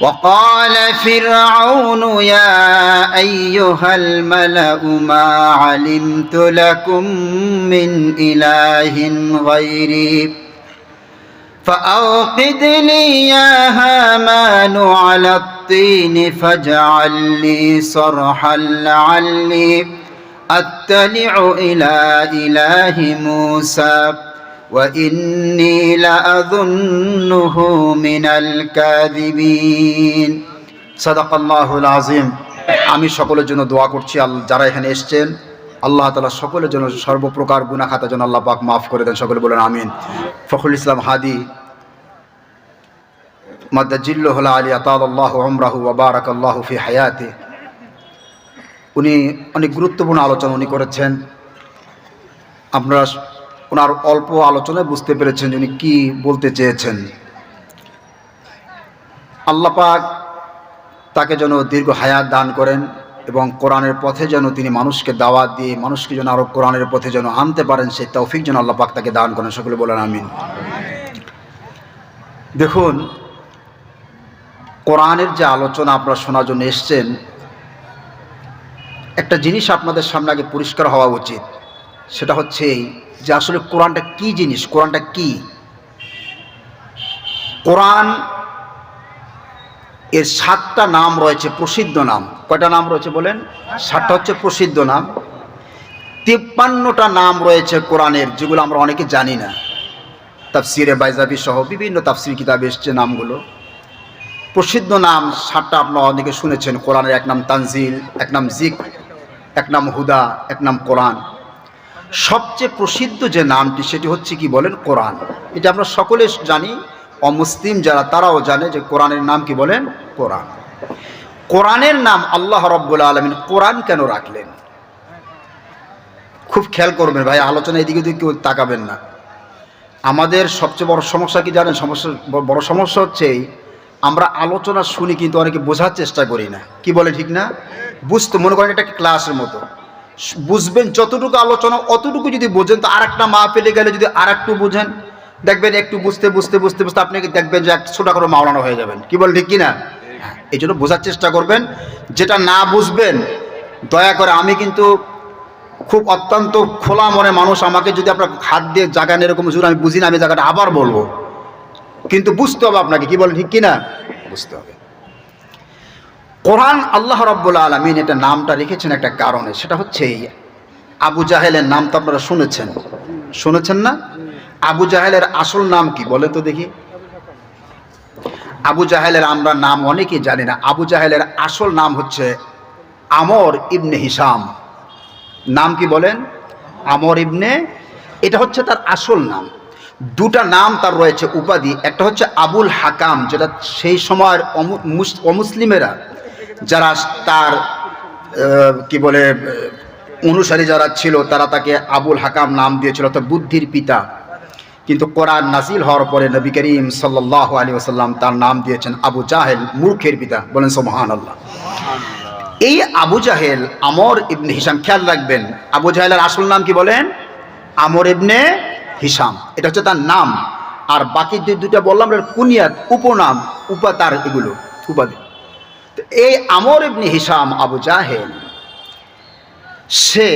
وقال فرعون يا أيها الملأ ما علمت لكم من إله غيري فأوقد لي يا هامان على الطين فاجعل لي صرحا لعلي أطلع إلى إله موسى وإني لأظنه من الكاذبين صدق الله العظيم আমি সকলের জন্য দোয়া করছি আল- যারা এখানে এসছেন আল্লাহ তালা সকলের জন্য সর্বপ্রকার গুনা খাতা যেন আল্লাহ পাক মাফ করে দেন সকলে বলেন আমিন ফখরুল ইসলাম হাদি মাদ্দাজিল্লু হলা আলী আতাল্লাহ আমরাহু ওবারাক আল্লাহ ফি হায়াতে উনি অনেক গুরুত্বপূর্ণ আলোচনা উনি করেছেন আপনারা ওনার অল্প আলোচনায় বুঝতে পেরেছেন উনি কী বলতে চেয়েছেন। আল্লাহ পাক তাকে যেন দীর্ঘ হায়াত দান করেন এবং কোরআনের পথে যেন তিনি মানুষকে দাওয়াত দিয়ে মানুষকে যেন আরও কোরআনের পথে যেন আনতে পারেন, সেই তৌফিক যেন আল্লাহ পাক তাকে দান করেন। সকলে বলেন আমিন। দেখুন, কোরআনের যে আলোচনা আপনারা শোনার জন্য এসছেন, একটা জিনিস আপনাদের সামনে আগে পরিষ্কার হওয়া উচিত। সেটা হচ্ছে এই যে আসলে কোরআনটা কি জিনিস? কোরআনটা কি? কোরআন এর সাতটা নাম রয়েছে, প্রসিদ্ধ নাম। কয়টা নাম রয়েছে বলেন? সাতটা হচ্ছে প্রসিদ্ধ নাম। তিপ্পান্নটা নাম রয়েছে কোরআনের, যেগুলো আমরা অনেকে জানি না। তাফসিরে বাইজাবি সহ বিভিন্ন তাফসির কিতাবে এসছে নামগুলো। প্রসিদ্ধ নাম সাতটা আপনারা অনেকে শুনেছেন। কোরআনের এক নাম তানজিল, এক নাম জিক, এক নাম হুদা, এক নাম কোরআন। সবচেয়ে প্রসিদ্ধ যে নামটি সেটি হচ্ছে কি বলেন কোরআন। এটা আমরা সকলে জানি অমুসলিম যারা তারাও জানে যে কোরআনের নাম কি বলেন কোরআন। কোরআনের নাম আল্লাহ রব্বুল আলমিন কোরআন কেন রাখলেন? খুব খেয়াল করবেন ভাই আলোচনা এদিকে ওদিকে কেউ তাকাবেন না। আমাদের সবচেয়ে বড় সমস্যা কি জানেন? সমস্যা বড় সমস্যা হচ্ছে এই, আমরা আলোচনা শুনি কিন্তু অনেকে বোঝার চেষ্টা করি না। কি বলে ঠিক না? বুঝতে মনে করেন এটা একটা ক্লাসের মতো। বুঝবেন যতটুকু আলোচনা অতটুকু যদি বোঝেন তো আর একটা মা পেলে গেলে যদি আর একটু বুঝেন দেখবেন একটু বুঝতে বুঝতে বুঝতে বুঝতে আপনি দেখবেন যে এক ছোটা করে মাওলানা হয়ে যাবেন। কি বল ঠিক কি না হ্যাঁ, এই জন্য বোঝার চেষ্টা করবেন। যেটা না বুঝবেন দয়া করে আমি কিন্তু খুব অত্যন্ত খোলা মনে মানুষ আমাকে যদি আপনার হাত দিয়ে জাগান এরকম জোর আমি বুঝি না আমি জায়গাটা আবার বলব। কিন্তু বুঝতে হবে আপনাকে কি বলেন ঠিক কিনা? বুঝতে হবে। কোরআন আল্লাহ রব্বুল আলমিন এটা নামটা রেখেছেন একটা কারণে, সেটা হচ্ছে এই আবু জাহেলের নাম তো আপনারা শুনেছেন। শুনেছেন না? আবু জাহেলের আসল নাম কি বলে তো দেখি। আবু জাহেলের আমরা নাম অনেকেই জানি না। আবু জাহেলের আসল নাম হচ্ছে আমর ইবনে হিসাম। নাম কি বলেন? আমর ইবনে, এটা হচ্ছে তার আসল নাম। দুটা নাম তার রয়েছে, উপাধি। একটা হচ্ছে আবুল হাকাম, যেটা সেই সময়ের মুস- অমুসলিমেরা যারা তার কি বলে, অনুসারী যারা ছিল, তারা তাকে আবুল হাকাম নাম দিয়েছিল, অর্থাৎ বুদ্ধির পিতা। কিন্তু কোরআন নাজিল হওয়ার পরে নবী করিম সাল্লাহ আলী ওসাল্লাম তার নাম দিয়েছেন আবু জাহেল, মূর্খের পিতা। বলেন সোমহান আল্লাহ এই আবু জাহেল, আমর ইবনে হিসাম খেয়াল রাখবেন, আবু জাহেলের আসল নাম কি বলেন? আমর ইবনে হিসাম এটা হচ্ছে তার নাম। আর বাকি যে দুটা বললাম কুনিয়াত, উপনাম উপা তার এগুলো, উপাধি। তো এই আমর ইবনে হিসাম আবু জাহেল, সে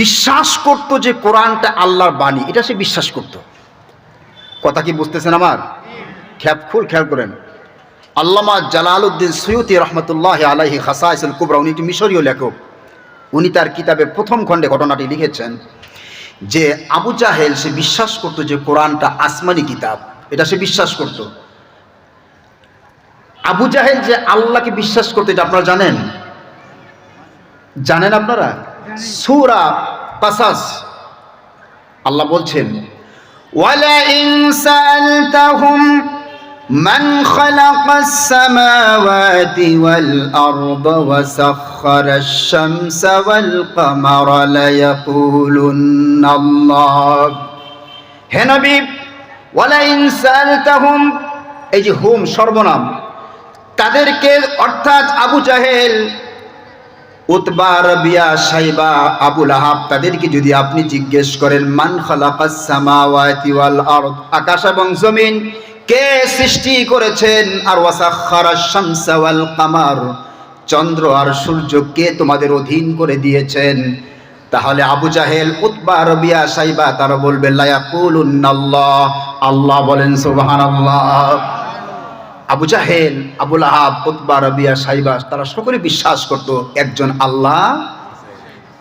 বিশ্বাস করত যে কোরআনটা আল্লাহর বাণী, এটা সে বিশ্বাস করত। কথা কি বুঝতেছেন আমার? খেয়াল খুল খেয়াল করেন। আল্লামা জালালউদ্দিন সৈয়দি রহমতুল্লাহ আলাহি খাসাইসুল কুবরা, উনি একটি মিশরীয় লেখক। উনি তার কিতাবের প্রথম খণ্ডে ঘটনাটি লিখেছেন যে আবু জাহেল সে বিশ্বাস করতো যে কোরআনটা আসমানি কিতাব, এটা সে বিশ্বাস করত। আবু জাহেল যে আল্লাহকে বিশ্বাস করতো এটা আপনারা জানেন জানেন আপনারা সুরা কাসাস আল্লাহ বলছেন ولئن سألتهم من خلق السماوات والأرض وسخر الشمس والقمر ليقولن الله হে নবী ولئن سألتهم এই যে হোম সর্বনাম তাদেরকে অর্থাৎ আবু জাহেল, উতবা, রবিয়া, সাইবা আবুল আহাব তাদেরকে যদি আপনি জিজ্ঞেস করেন, মান আকাশ এবং জমিন কে সৃষ্টি করেছেন? আর ওয়াসাখারা শামসা ওয়াল কামার। চন্দ্র আর সূর্য কে তোমাদের অধীন করে দিয়েছেন? তাহলে আবু জাহেল, উতবা, রবিয়া, সাইবা তারা বলবে লায়াকুলুন্নাল্লাহ আল্লাহ বলেন, সুবহানাল্লাহ। আবু জাহেল আবুল আহাব উতবা, রবিয়া সাইবা তারা সকলে বিশ্বাস করত, একজন আল্লাহ,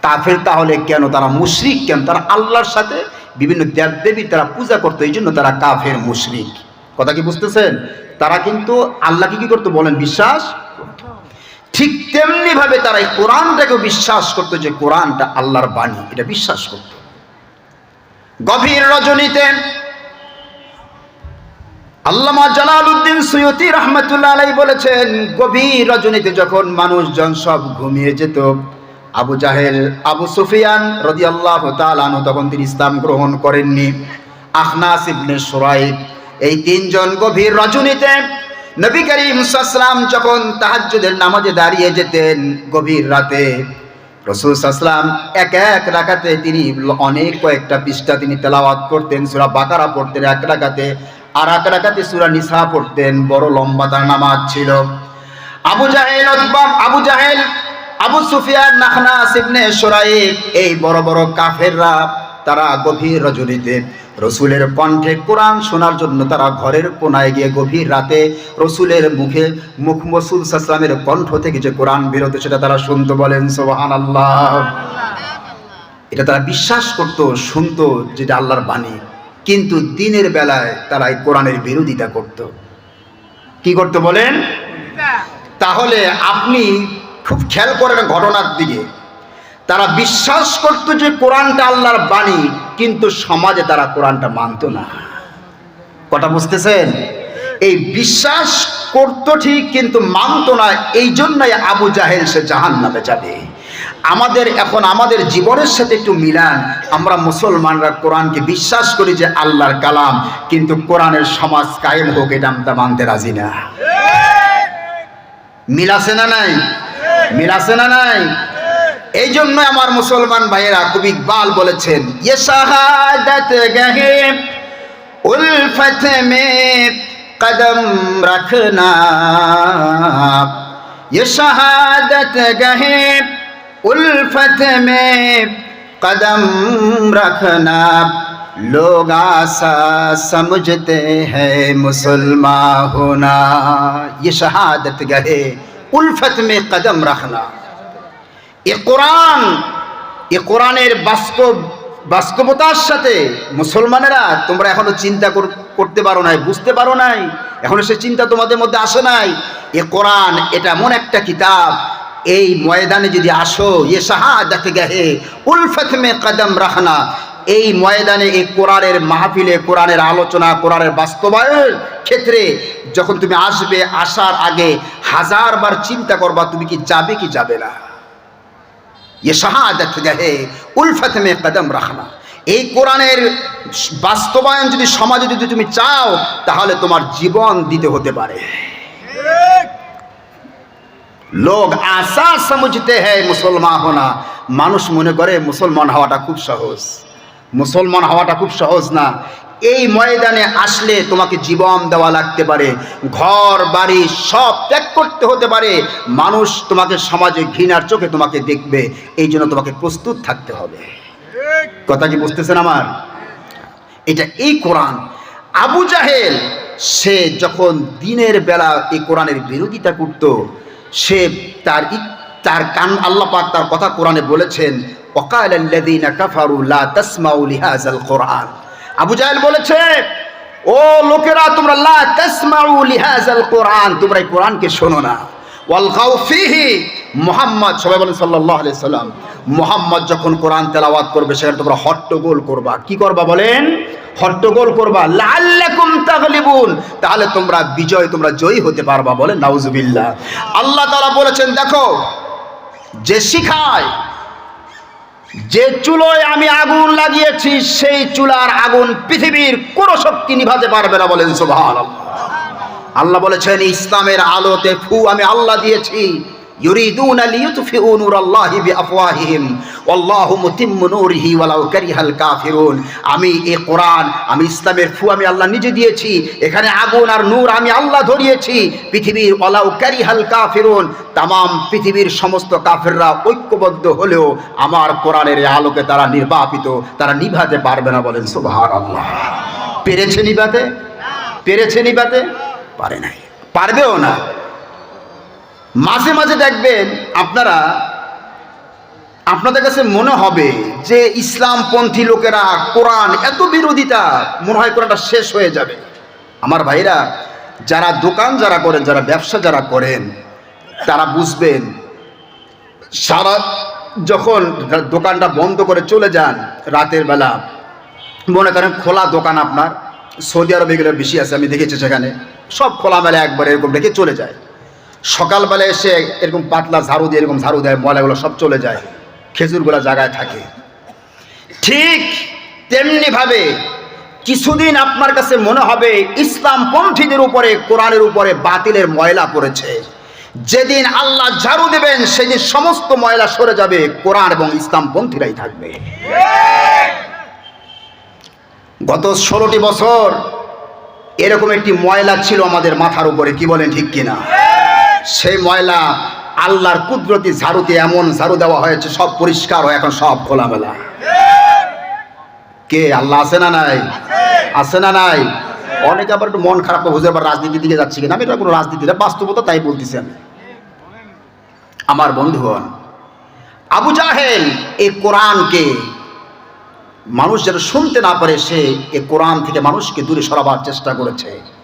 কাফের তাহলে কেন তারা মুশরিক? কেন তারা আল্লাহর সাথে বিভিন্ন দেবদেবী তারা পূজা করতো, এই জন্য তারা কাফের, মুশরিক। কথা কি বুঝতেছেন? তারা কিন্তু আল্লাহকে কি করতো বলেন? বিশ্বাস। ঠিক তেমনি ভাবে তারা এই কোরআনটাকেও বিশ্বাস করতো যে কোরআনটা আল্লাহর বাণী, এটা বিশ্বাস করত। গভীর রজনীতে আল্লামা জালালউদ্দিন সৈয়দি রহমতুল্লাহ আলাই বলেছেন, গভীর রজনীতে যখন মানুষজন সব ঘুমিয়ে যেত, আবু জাহেল, আবু সুফিয়ান রদি আল্লাহ তালানু তখন তিনি ইসলাম গ্রহণ করেননি। আখনাস ইবনে সুরাইব, এই তিনজন গভীর রজনীতে নবী করিম সাল্লাম যখন তাহাজ্জুদের নামাজে দাঁড়িয়ে যেতেন গভীর রাতে, রসুল সাল্লাম এক এক রাখাতে তিনি অনেক কয়েকটা পৃষ্ঠা তিনি তেলাওয়াত করতেন, সুরা বাকারা পড়তেন এক রাখাতে আর এক রাখাতে সুরা নিসা পড়তেন, বড় লম্বা তার নামাজ ছিল। আবু জাহেল আবু জাহেল, আবু সুফিয়ান, নাখনাস ইবনে সুরাইব এই বড় বড় কাফেররা তারা গভীর রজনীতে রসুলের কণ্ঠে কোরআন শোনার জন্য তারা ঘরের কোনায় গিয়ে গভীর রাতে রসুলের মুখে মুখ মসুল সাসলামের কণ্ঠ থেকে যে কোরআন বেরোতে সেটা তারা শুনতে বলেন সোহান আল্লাহ এটা তারা বিশ্বাস করত, শুনতো যেটা আল্লাহর বাণী। কিন্তু দিনের বেলায় তারা এই কোরআনের বিরোধিতা করত। কি করতে বলেন? তাহলে আপনি খুব খেয়াল করেন ঘটনার দিকে। তারা বিশ্বাস করতো যে কোরআনটা আল্লাহর বাণী, কিন্তু সমাজে তারা কোরআনটা মানতো না। কটা বুঝতেছেন? এই বিশ্বাস করতো ঠিক, কিন্তু মানতো না এই জন্যই আবু জাহেল সে জাহান নামে যাবে। আমাদের এখন আমাদের জীবনের সাথে একটু মিলান। আমরা মুসলমানরা কোরআনকে বিশ্বাস করি যে আল্লাহর কালাম, কিন্তু কোরআনের সমাজ কায়েম হোক, এটা আমরা মানতে রাজি না। মিলাছে না নাই? মিলাছে না নাই? এই জন্য আমার মুসলমান ভাইয়েরা কবি ইকবাল বলেছেন ইয়ে মে কদম রাখনা। ইয়ে গহেব उल्फत में कदम रखना लोग आशा समझते हैं मुसलमान होना ये शहादत गहे उल्फत में कदम रखना এ কোরআন এ কোরআনের বাস্তব বাস্তবতার সাথে মুসলমানেরা তোমরা এখনো চিন্তা কর- করতে পারো নাই বুঝতে পারো নাই এখনো সে চিন্তা তোমাদের মধ্যে আসে নাই এ কোরআন এটা এমন একটা কিতাব এই ময়দানে যদি আসো ইয়ে শাহাদাত গেহে, উলফত মে কদম রাখনা। এই ময়দানে এই কোরআনের মাহফিলে, কোরআনের আলোচনা, কোরআনের বাস্তবায়নের ক্ষেত্রে যখন তুমি আসবে, আসার আগে হাজারবার চিন্তা করবা, তুমি কি যাবে কি যাবে না? এ শাহাদাত গেহে, উলফত মে কদম রাখনা। এই কোরআনের বাস্তবায়ন যদি সমাজে যদি তুমি চাও, তাহলে তোমার জীবন দিতে হতে পারে। লোক আশা সমঝতে হ্যাঁ মুসলমান হোনা মানুষ মনে করে মুসলমান হওয়াটা খুব সহজ। মুসলমান হওয়াটা খুব সহজ না। এই ময়দানে আসলে তোমাকে জীবন দেওয়া লাগতে পারে। ঘর, বাড়ি সব ত্যাগ করতে হতে পারে। মানুষ তোমাকে সমাজে ঘৃণার চোখে তোমাকে দেখবে। এই জন্য তোমাকে প্রস্তুত থাকতে হবে। কথা কি বুঝতেছেন আমার? এটা এই কোরআন। আবু জাহেল, সে যখন দিনের বেলা এই কোরআনের বিরোধিতা করত সে তার তার কান আল্লাহ পাক তার কথা কোরআনে বলেছেন কোরআন। আবু বলেছে, ও লোকেরা, তোমরা লা লিহাজাল কোরআন, তোমরা এই কোরআনকে শোনো না। ফিহি মুহাম্মদ, সবাই বলেন সাল্লাল্লাহু আলাইহি সাল্লাম, মুহাম্মদ যখন কোরআন তেলাওয়াত করবে, সেখানে তোমরা হট্টগোল করবা। কি করবা বলেন? হট্টগোল করবা। লাল্লাকুম তাহলে তোমরা বিজয়, তোমরা জয়ী হতে পারবা বলেন, নাউজুবিল্লাহ। আল্লাহ তাআলা বলেছেন, দেখো, যে শিখায়, যে চুলোয় আমি আগুন লাগিয়েছি, সেই চুলার আগুন পৃথিবীর কোন শক্তি নিভাতে পারবে না বলেন, সুবহানাল্লাহ। আল্লাহ বলেছেন, ইসলামের আলোতে ফু আমি আল্লাহ দিয়েছি। يريدون ليطفئوا نور الله بأفواههم والله متم نوره ولو كره الكافرون আমি এই কোরআন আমি ইসলামের ফু আমি আল্লাহ নিজে দিয়েছি এখানে আগুন আর নূর আমি আল্লাহ ধরিয়েছি পৃথিবীর ওলাউ কারিহাল কাফিরুন তামাম পৃথিবীর সমস্ত কাফেররা ঐক্যবদ্ধ হলেও আমার কোরআনের এই আলোকে তারা নির্বাপিত তারা নিভাতে পারবে না বলেন সুবহান আল্লাহ পেরেছে নিভাতে পেরেছে নিভাতে পারে নাই পারবেও না মাঝে মাঝে দেখবেন আপনারা, আপনাদের কাছে মনে হবে যে ইসলামপন্থী লোকেরা কোরআন এত বিরোধিতা, মনে হয় কোরআনটা শেষ হয়ে যাবে। আমার ভাইরা, যারা দোকান যারা করেন, যারা ব্যবসা যারা করেন, তারা বুঝবেন, সারা যখন দোকানটা বন্ধ করে চলে যান রাতের বেলা, মনে করেন খোলা দোকান আপনার, সৌদি আরবে এগুলো বেশি আছে, আমি দেখেছি সেখানে, সব খোলামেলা একবার এরকম রেখে চলে যায়। সকালবেলা এসে এরকম পাতলা ঝাড়ু দিয়ে, এরকম ঝাড়ু দেয়, ময়লাগুলো সব চলে যায়, খেজুরগুলো জায়গায় থাকে। ঠিক তেমনিভাবে কিছুদিন আপনার কাছে মনে হবে, ইসলাম পন্থীদের উপরে, কোরআনের উপরে বাতিলের ময়লা পড়েছে। যেদিন আল্লাহ ঝাড়ু দেবেন, সেদিন সমস্ত ময়লা সরে যাবে, কোরআন এবং ইসলাম পন্থীরাই থাকবে। গত ষোলোটি বছর এরকম একটি ময়লা ছিল আমাদের মাথার উপরে, কি বলেন ঠিক কিনা? সেই ময়লা আল্লাহর কুদরতি ঝাড়ুতে এমন ঝাড়ু দেওয়া হয়েছে, সব পরিষ্কার হয়, এখন সব খোলামেলা। কে, আল্লাহ আছে না নাই? আছে না নাই? অনেকে আবার একটু মন খারাপ বুঝে আবার রাজনীতির দিকে যাচ্ছি কিনা? আমি এটা কোনো রাজনীতি না, বাস্তবতা তাই বলতেছি আমি। আমার বন্ধুগণ, আবু জাহেল এই কোরআনকে মানুষ যেন শুনতে না পারে, সে এ কোরআন থেকে মানুষকে দূরে সরাবার চেষ্টা করেছে।